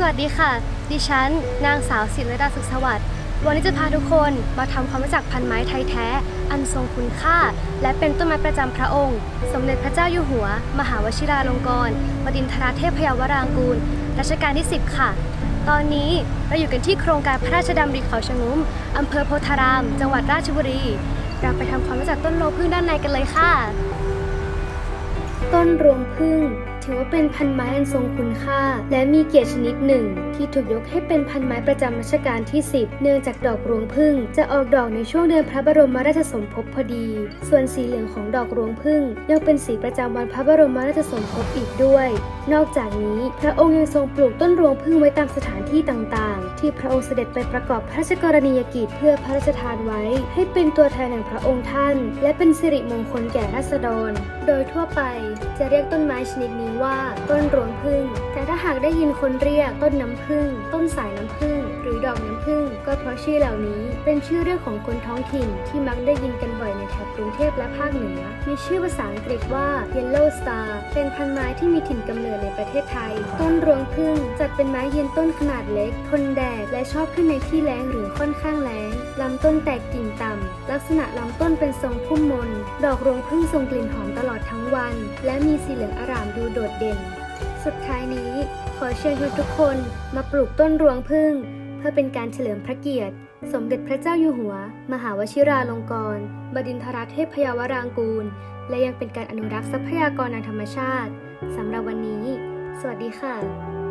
สวัสดีค่ะ ดิฉัน นางสาวศิลดาสุขสวัสดิ์ วันนี้จะพาทุกคนมาทำความรู้จักพันไม้ไทยแท้ อันทรงคุณค่า และเป็นต้นไม้ประจำพระองค์ สมเด็จพระเจ้าอยู่หัว มหาวชิราลงกรณ์บดินทราเทพยาวรางกูล รัชกาลที่ 10 ค่ะ ตอนนี้เราอยู่กันที่โครงการพระราชดำริเขาชะงุ้มอำเภอโพธาราม จังหวัดราชบุรี เราไปทำความรู้จักต้นโลพึ่งด้านในกันเลยค่ะ ต้นรวงพึ่ง ถือว่าเป็นพันไม้อันทรงคุณค่า และมีเกียรติชนิดหนึ่ง ที่ถูกยกให้เป็นพันไม้ประจำรัชกาลที่ 10 เนื่องจากดอกรวงพึ่ง จะออกดอกในช่วงเดือนพระบรมราชสมภพพอดี ส่วนสีเหลืองของดอกรวงพึ่งยังเป็นสีประจำวันพระบรมราชสมภพอีกด้วย นอกจากนี้พระองค์ยังทรงปลูกต้นรวงพึ่งไว้ตามสถานที่ต่างๆ ที่พระองค์เสด็จไปประกอบพระราชกรณียกิจเพื่อพระราชทานไว้ ให้เป็นตัวแทนแห่งพระองค์ท่าน และเป็นสิริมงคลแก่ราษฎร โดยทั่วไปจะเรียกต้นไม้ชนิดนี้ว่าต้นรวงพึ่ง แต่ถ้าหากได้ยินคนเรียกต้นน้ำพึ่ง ต้นสายน้ำพึ่ง หรือดอกน้ำพึ่ง ก็เพราะชื่อเหล่านี้เป็นชื่อเรียกของคนท้องถิ่นที่มักได้ยินกันบ่อยในแถบกรุงเทพและภาคเหนือ มีชื่อภาษาอังกฤษว่า Yellow Star เป็นพันไม้ที่มีถิ่นกำเนิดในประเทศไทย ต้นรวงพึ่งจัดเป็นไม้ยืนต้นขนาดเล็ก ทนแดดและชอบขึ้นในที่แล้งหรือค่อนข้างแล้งลำต้นแตกกิ่งต่ำ ลักษณะลำต้นเป็นทรงพุ่มมน ดอกรวงพึ่งทรงกลิ่นหอมตลอดทั้งวัน และมีสีเหลืองอร่ามดูโดดเด่น สุดท้ายนี้ ขอเชิญทุกคนมาปลูกต้นรวงพึ่ง เพื่อเป็นการเฉลิมพระเกียรติ สมเด็จพระเจ้าอยู่หัว มหาวชิราลงกรณ์บดินทรเทพยาวรางกูล และยังเป็นการอนุรักษ์ทรัพยากรทางธรรมชาติสำหรับวันนี้ สวัสดีค่ะ